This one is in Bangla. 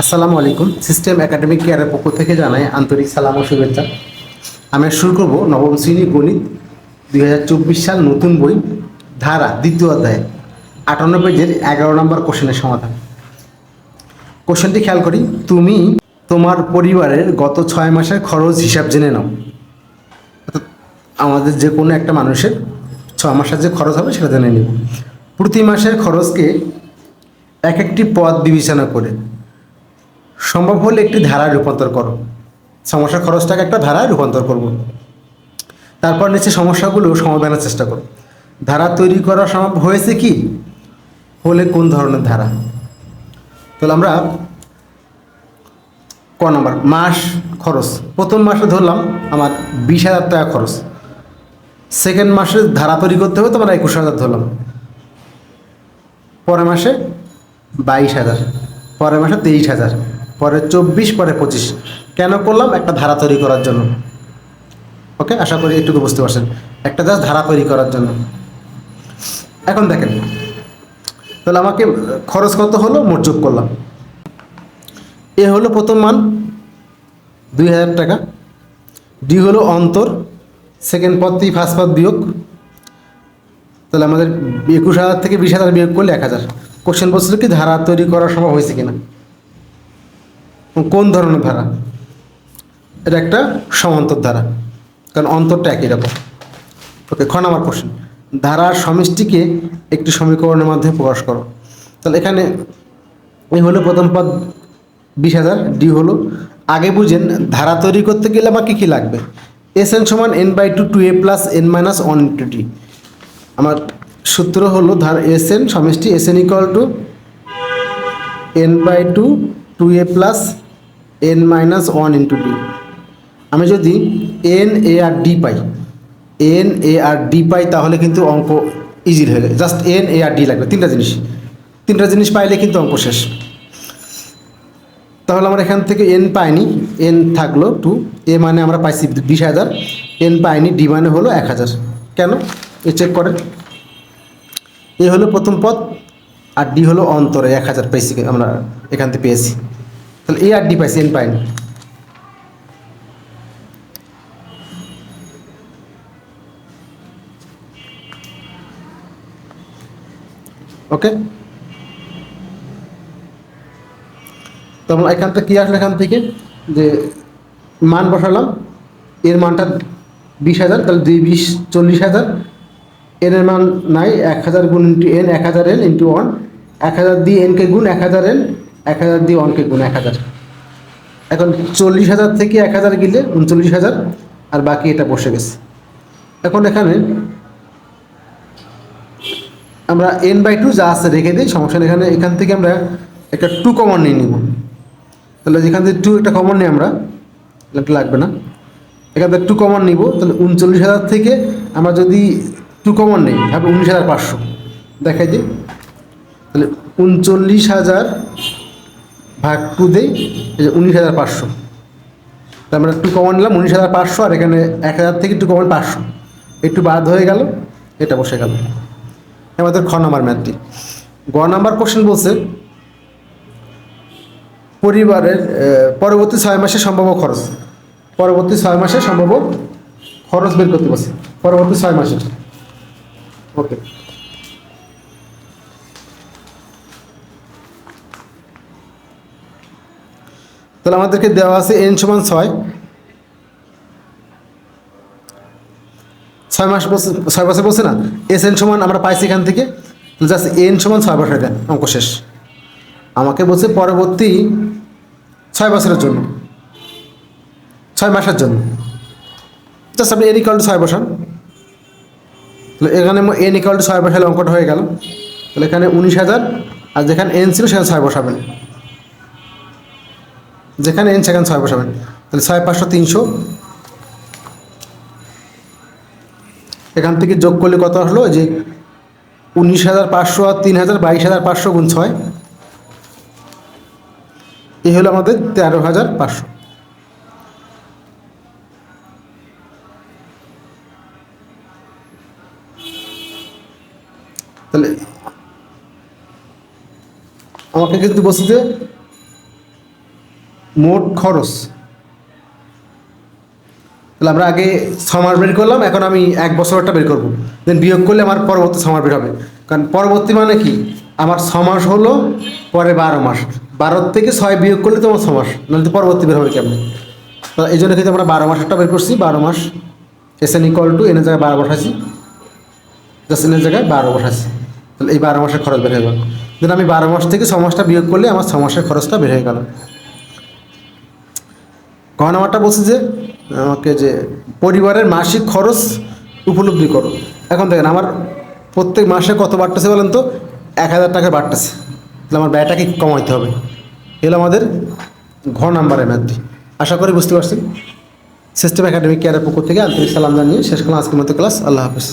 আসসালামু আলাইকুম। সিস্টেম একাডেমিক কেয়ারের পক্ষ থেকে জানাই আন্তরিক সালাম ও শুভেচ্ছা। আমি শুরু করব নবম শ্রেণি গণিত, দুই হাজার চব্বিশ সাল নতুন বই, ধারা দ্বিতীয় অধ্যায়, আটান্ন পেজের এগারো নম্বর কোশ্চেনের সমাধান। কোশ্চেনটি খেয়াল করি, তুমি তোমার পরিবারের গত ছয় মাসের খরচ হিসাব জেনে নাও। আমাদের যে কোনো একটা মানুষের ছয় মাসের যে খরচ হবে সেটা জেনে নিব। প্রতি মাসের খরচকে এক একটি পদ বিবেচনা করে সম্ভব হলে একটি ধারায় রূপান্তর করো। সমস্যার খরচটাকে একটা ধারায় রূপান্তর করব। তারপর নিচে সমস্যাগুলো সমাধানের চেষ্টা করো। ধারা তৈরি করা সম্ভব হয়েছে কি? হলে কোন ধরনের ধারা? তাহলে আমরা ক নম্বর, মাস খরচ। প্রথম মাসে ধরলাম আমার বিশ হাজার টাকা খরচ। সেকেন্ড মাসে ধারা তৈরি করতে হবে তো আমরা একুশ হাজার ধরলাম। পরের মাসে বাইশ হাজার, পরের মাসে তেইশ হাজার। পরে চব্বিশ, পরে পঁচিশ। কেন করলাম? একটা ধারা তৈরি করার জন্য। ওকে? আশা করি একটু বুঝতে পারছেন। একটা জাস্ট ধারা তৈরি করার জন্য। এখন দেখেন। তাহলে আমাকে খরচ কত হলো? মোট যোগ করলাম। এ হলো প্রথম মান, দুই হাজার টাকা। ডি হলো অন্তর। সেকেন্ড পদ থেকে ফার্স্ট পদ বিয়োগ। তাহলে আমাদের একুশ হাজার থেকে বিশ হাজার বিয়োগ করলে এক হাজার। কোশ্চেন বলছিল কি? ধারা তৈরি করা সম্ভব হয়েছে কিনা? কোন ধরনের ধারা? এটা একটা সমান্তর ধারা। কারণ অন্তরটা একই রকম। ওকে, খ নাম্বার কোশ্চেন ধারার সমষ্টিকে একটি সমীকরণের মাধ্যমে প্রকাশ করো। তাহলে এখানে এই হলো প্রথম পদ বিশ হাজার, ডি হলো আগে বুঝেন ধারা তৈরি করতে গেলে আমার কী কী লাগবে? এস এন সমান N by two two A plus N minus one into D. আমার সূত্র হলো ধার এস এন সমষ্টি S N equal to N by two two A plus N minus one into D আমি যদি এন এ আর ডি পাই এন এ আর ডি পাই তাহলে কিন্তু অঙ্ক ইজি হয়ে যায়। Just N A R D লাগবে, তিনটা জিনিস। তিনটা জিনিস পাইলে কিন্তু অঙ্ক শেষ। তাহলে আমরা এখান থেকে এন পাইনি এন থাকল টু এ মানে আমরা পাইছি বিশ হাজার এন পাইনি ডি মানে হলো এক হাজার। কেন? এ চেক করেন। এ হলো প্রথম পদ, আর ডি হলো অন্তরে, এক হাজার পেয়েছি আমরা এখান থেকে পেয়েছি। তাহলে এ আর ডি পাইছি এন পাইনি ওকে তখন এখান থেকে কী আসলো এখান থেকে? যে মান বসালাম, এর মানটা বিশ হাজার, তাহলে দুই বিশ চল্লিশ হাজার। এন এর মান নাই, এক হাজার গুণ ইন্টু এন এক হাজার এন ইন্টু ওয়ান এক হাজার দিয়ে এনকে গুণ, এক হাজার এন এক হাজার দিয়ে ওয়ানকে গুণ এক হাজার। এখন চল্লিশ হাজার থেকে এক হাজার গেলে উনচল্লিশ হাজার, আর বাকি এটা বসে গেছে। এখন এখানে আমরা এন বাই টু যা আছে রেখে দিই, সমস্যা এখানে, এখান থেকে আমরা একটা টু কমন নিয়ে নিব। তাহলে যেখান থেকে টু একটা কমন নিই আমরা এটা লাগবে না। এখান থেকে টু কমন নিব, তাহলে উনচল্লিশ হাজার থেকে আমরা যদি টু কমন নিই ভাবে উনিশ হাজার পাঁচশো। দেখাই দিই। তাহলে উনচল্লিশ হাজার ভাগ টু দেই, এই যে উনিশ হাজার পাঁচশো। তাহলে আমরা টু কমন নিলাম, উনিশ হাজার পাঁচশো, আর এখানে এক হাজার থেকে টু কমন পাঁচশো। একটু বাদ হয়ে গেল, এটা বসে গেল। আমাদের খ নাম্বার ম্যাথটি। গ নাম্বার কোশ্চেন বলছে, পরিবারের পরবর্তী ছয় মাসে সম্ভাব্য খরচ। পরবর্তী ছয় মাসে সম্ভাব্য খরচ বের করতে বলছে, পরবর্তী ছয় মাসে ওকে তাহলে আমাদেরকে দেওয়া আছে এন সমান ছয়। ছয় মাস বলছে, ছয় বছর বলছে না? এস এন সমান আমরা পাইছি এখান থেকে। জাস্ট এন সমান ছয় বছর দেন অঙ্ক শেষ। আমাকে বলছে পরবর্তী ছয় বছরের জন্য। ছয় মাসের জন্য। জাস্ট আপনি এন ইকাল টু ছয় বসান। তাহলে এখানে এন ইকাল টু ছয় বসালে অঙ্কটা হয়ে গেল। তাহলে এখানে উনিশ হাজার, আর যেখানে এন ছিল সেখানে ছয় বসাবেন। যেখানে এন সেখানে ছয় বসাবেন। তাহলে ছয় পাঁচশো তিনশো। এখান থেকে যোগ করলে কত হলো? যে উনিশ হাজার পাঁচশো আর তিন হাজার, বাইশ হাজার পাঁচশো গুণ ছয়। এই হলো আমাদের তেরো হাজার পাঁচশো। তাহলে আমাকে কিন্তু যে মোট খরচ। তাহলে আমরা আগে মাস বের করলাম, এখন আমি এক বছরটা বের করব। দেন বিয়োগ করলে আমার পরবর্তী মাস বের হবে। কারণ পরবর্তী মানে কি? আমার ছ মাস হলো, পরে বারো মাস। বারো থেকে ছয় বিয়োগ করলে তো আমার ছ মাস, নাহলে তো পরবর্তী বের হবে কেমন? তো এই জন্য কিন্তু আমরা বারো মাসটা বের করছি, বারো মাস। এস এন ইকল টু এনের জায়গায় বারো বসাইছি। জাস্ট এনের জায়গায় বারো বসাইছি। তাহলে এই বারো মাসের খরচ বের হয়ে গেল। দেন আমি বারো মাস থেকে ছ মাসটা বিয়োগ করলে আমার ছ মাসের খরচটা বের হয়ে গেল। ক নাম্বারটা বলছে যে, আমাকে যে পরিবারের মাসিক খরচ উপলব্ধি করো। এখন দেখেন, আমার প্রত্যেক মাসে কত বাড়তেছে বলেন তো? এক হাজার টাকা বাড়তেছে। তাহলে আমার ব্যয়টাকে কমাইতে হবে? এগুলো আমাদের ঘ নাম্বারের ম্যাথটি। আশা করি বুঝতে পারছি সিস্টেম একাডেমিক কেয়ারের পক্ষ থেকে আন্তরিক সালাম জানিয়ে শেষ করলাম আজকের মতো ক্লাস। আল্লাহ হাফিজ।